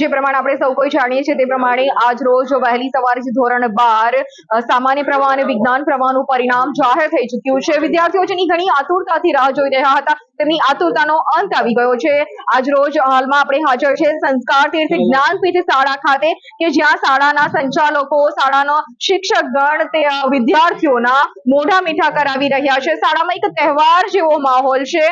જે પ્રમાણે આપણે સૌ કોઈ જાણીએ છીએ તે પ્રમાણે આજ રોજ વહેલી સવારે જે ધોરણ બાર સામાન્ય પ્રવાહ અને વિજ્ઞાન પ્રવાહનું પરિણામ જાહેર થઈ ચૂક્યું છે. વિદ્યાર્થીઓ જેની ઘણી આતુરતાથી રાહ જોઈ રહ્યા હતા. તેમની આતુરતાનો અંત આવી ગયો છે. આજ રોજ હાલમાં આપણે હાજર છે સંસ્કાર તીર્થ જ્ઞાનપીઠ શાળા ખાતે કે જ્યાં શાળાના સંચાલકો શાળાનો શિક્ષક ગણ તે વિદ્યાર્થીઓના મોઢા મીઠા કરાવી રહ્યા છે. શાળામાં એક તહેવાર જેવો માહોલ છે.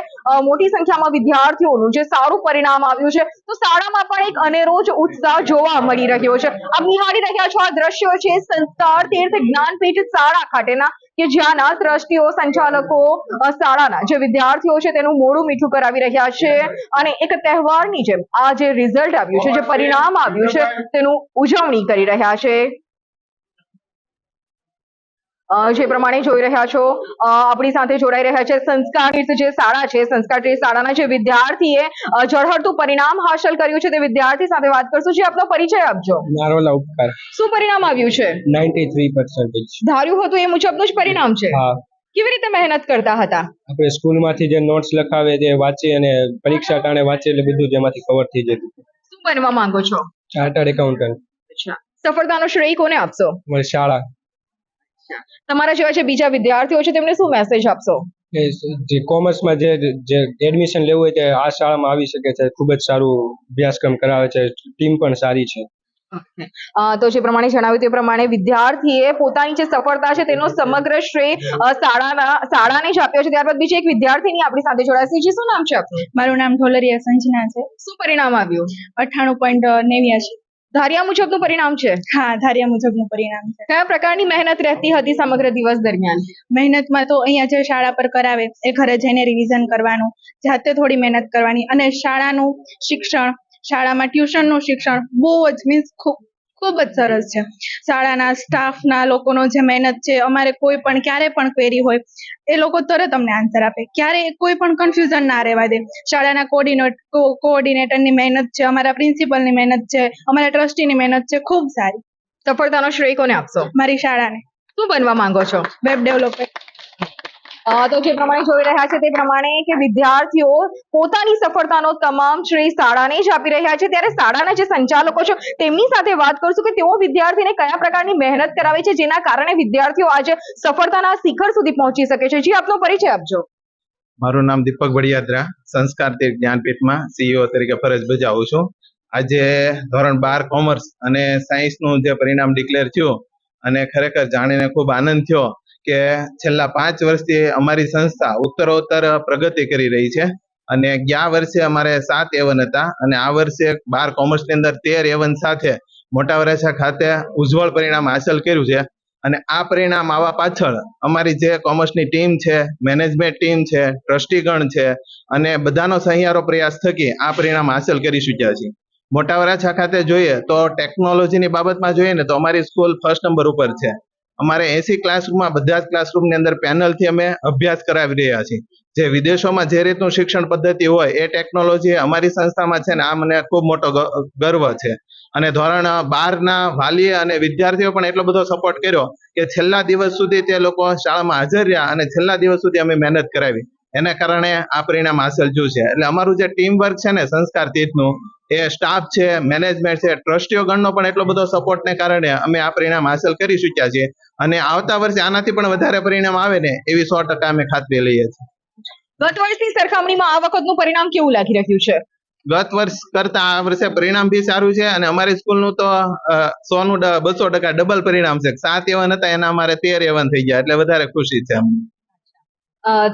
મોટી સંખ્યામાં વિદ્યાર્થીઓનું જે સારું પરિણામ આવ્યું છે તો શાળામાં પણ એક અનેરો જ ઉત્સાહ જોવા મળી રહ્યો છે. આપ નિહાળી રહ્યા છો આ દ્રશ્યો છે સંસ્કાર તીર્થ જ્ઞાનપીઠ શાળા ખાતેના કે જ્યાંના ટ્રસ્ટીઓ સંચાલકો શાળાના જે વિદ્યાર્થીઓ છે તેનું મોડું મીઠું કરાવી રહ્યા છે. અને એક તહેવારની જેમ આ જે રિઝલ્ટ આવ્યું છે, જે પરિણામ આવ્યું છે, તેનું ઉજવણી કરી રહ્યા છે. જે પ્રમાણે જોઈ રહ્યા છો આપણી સાથે જોડાઈ રહ્યા છે સંસ્કાર જે શાળા છે સંસ્કાર તીર્થ શાળાના જે વિદ્યાર્થીએ ઝળહળતું પરિણામ હાંસલ કર્યું છે તે વિદ્યાર્થી સાથે વાત કરશું. જે આપનો પરિચય આપજો. મારો ઉપકાર શું પરિણામ આવ્યું છે? Ninety three percentage. ધાર્યું હતું એ મુજબનું જ પરિણામ છે? હા. કેવી રીતે મહેનત કરતા હતા? આપણે સ્કૂલમાંથી જે નોટ્સ લખાવે જે વાંચી અને પરીક્ષા કારણે વાંચે એટલે બધું જેમાંથી કવર થઈ જતું. શું બનવા માંગો છો? Chartered accountant. અચ્છા. સફળતાનો શ્રેય કોને આપશો? મારી શાળા. તમારા જેવા જે બીજા વિદ્યાર્થીઓ છે તેમને શું મેસેજ આપશો? જે કોમર્સમાં જે જે એડમિશન લેવું હોય તે આ શાળામાં આવી શકે છે ખૂબ જ સારું અભ્યાસક્રમ કરાવે છે ટીમ પણ સારી છે. તો જે પ્રમાણે જણાવ્યું તે પ્રમાણે વિદ્યાર્થીએ પોતાની જે સફળતા છે તેનો સમગ્ર શ્રેય શાળાના શાળાને જ આપ્યો છે. ત્યારબાદ બીજી એક વિદ્યાર્થીની આપણી સાથે જોડાશે છે. શું નામ છે આપનું? મારું નામ ઢોલરિયા સંજના છે. શું પરિણામ આવ્યું? અઠ્ઠાણું પોઈન્ટ નેવ્યાસી ધાર્યા મુજબનું પરિણામ છે? હા ધાર્યા મુજબનું પરિણામ છે. કયા પ્રકારની મહેનત રહેતી હતી સમગ્ર દિવસ દરમિયાન? મહેનતમાં તો અહીંયા જે શાળા પર કરાવે એ ઘરે જઈને રિવિઝન કરવાનું જાતે થોડી મહેનત કરવાની અને શાળાનું શિક્ષણ શાળામાં ટ્યુશનનું શિક્ષણ બહુ જ મીન્સ ખૂબ ખૂબ જ સરસ છે. શાળાના સ્ટાફના લોકોનો જે મહેનત છે અમારે કોઈ પણ ક્યારે પણ ક્વેરી હોય એ લોકો તરત અમને આન્સર આપે. ક્યારે કોઈ પણ કન્ફ્યુઝન ના રહેવા દે. શાળાના કોર્ડિનેટ કોઓર્ડિનેટરની મહેનત છે અમારા પ્રિન્સિપલની મહેનત છે અમારા ટ્રસ્ટીની મહેનત છે ખૂબ સારી. સફળતાનો શ્રેય કોને આપશો? મારી શાળાને. શું બનવા માંગો છો? વેબ ડેવલપર તો જે પ્રમાણે જોઈ રહ્યા છે તે પ્રમાણે કે વિદ્યાર્થીઓ પોતાની સફળતાનો તમામ શ્રેય શાળાને જ આપી રહ્યા છે. ત્યારે શાળાના જે સંચાલકો છે, તેમની સાથે વાત કરશું કે તેઓ વિદ્યાર્થીને કયા પ્રકારની મહેનત કરાવે છે, જેના કારણે વિદ્યાર્થીઓ આજે સફળતાના શિખર સુધી પહોંચી શકે છે. જી, આપનો પરિચય આપજો. મારું નામ દીપક બળિયાદ્રા સંસ્કાર તીર્થ જ્ઞાનપીઠમાં સીઈઓ તરીકે ફરજ બજાવું છું. આજે ધોરણ બાર કોમર્સ અને સાયન્સનું જે પરિણામ ડિક્લેર થયું અને ખરેખર જાણીને ખૂબ આનંદ થયો. કે છેલ્લા પાંચ વર્ષથી અમારી સંસ્થા ઉત્તરોત્તર પ્રગતિ કરી રહી છે અને ગયા વર્ષે અમારે સાત એવન હતા અને આ વર્ષે બાર કોમર્સની અંદર તેર એવન સાથે મોટા વરાછા ખાતે ઉજ્જવળ પરિણામ હાંસલ કર્યું છે. અને આ પરિણામ આવવા પાછળ અમારી જે કોમર્સની ટીમ છે, મેનેજમેન્ટ ટીમ છે, ટ્રસ્ટીગણ છે અને બધાનો સહિયારો પ્રયાસ થકી આ પરિણામ હાંસલ કરી શક્યા છીએ. મોટા વરાછા ખાતે જોઈએ તો ટેકનોલોજીની બાબતમાં જોઈએ ને તો અમારી સ્કૂલ ફર્સ્ટ નંબર ઉપર છે. અમારે એસી ક્લાસરૂમમાં બધા જ ક્લાસરૂમની અંદર પેનલથી અમે અભ્યાસ કરાવી રહ્યા છીએ. જે વિદેશોમાં જે રીતનું શિક્ષણ પદ્ધતિ હોય, એ ટેકનોલોજી અમારી સંસ્થામાં છે ને આ મને ખૂબ મોટો ગર્વ છે. અને ધોરણ બારના વાલી અને વિદ્યાર્થીઓ પણ એટલો બધો સપોર્ટ કર્યો કે છેલ્લા દિવસ સુધી તે લોકો શાળામાં હાજર રહ્યા અને છેલ્લા દિવસ સુધી અમે મહેનત કરાવી. એના કારણે આ પરિણામ હાંસલ થયું છે. એટલે અમારું જે ટીમ વર્ક છે ને સંસ્કાર તીર્થનું એ સ્ટાફ છે મેનેજમેન્ટ છે ટ્રસ્ટીઓ ગણનો પણ એટલો બધો સપોર્ટને કારણે અમે આ પરિણામ હાંસલ કરી શક્યા છીએ. અને આવતા વર્ષે આનાથી પણ વધારે પરિણામ આવે ને એવી સો ટકા અમે ખાતરી લઈએ છીએ. ગત વર્ષની સરખામણીમાં આ વખતનું પરિણામ કેવું લાગી રહ્યું છે? ગત વર્ષ કરતા આ વર્ષે પરિણામ બી સારું છે અને અમારી સ્કૂલનું તો સો નું બસો ટકા ડબલ પરિણામ છે. સાત એવન હતા એના અમારે તેર એવન થઈ ગયા. એટલે વધારે ખુશી છે અમને.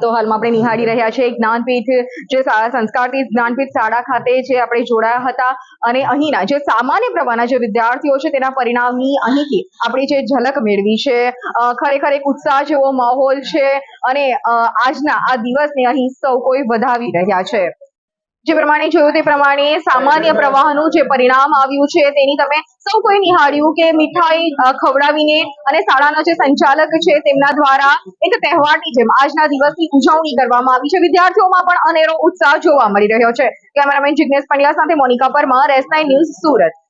તો હાલમાં આપણે નિહાળી રહ્યા છે જ્ઞાનપીઠ, જે સંસ્કારથી જ્ઞાનપીઠ શાળા ખાતે જે આપણે જોડાયા હતા. અને અહીંના જે સામાન્ય પ્રવાહના જે વિદ્યાર્થીઓ છે તેના પરિણામની અહીંથી આપણે જે ઝલક મેળવી છે. ખરેખર એક ઉત્સાહ જેવો માહોલ છે અને આજના આ દિવસને અહીં સૌ કોઈ વધાવી રહ્યા છે. જે પ્રમાણે જોયું તે પ્રમાણે સામાન્ય પ્રવાહનું જે પરિણામ આવ્યું છે તેની તમે સૌ કોઈ નિહાળ્યું કે મીઠાઈ ખવડાવીને અને શાળાના જે સંચાલક છે તેમના દ્વારા એક તહેવારની જેમ આજના દિવસની ઉજવણી કરવામાં આવી છે. વિદ્યાર્થીઓમાં પણ અનેરો ઉત્સાહ જોવા મળી રહ્યો છે. કેમેરામેન જિજ્ઞેશ પંડ્યા સાથે Monika Parmar S nine news Surat.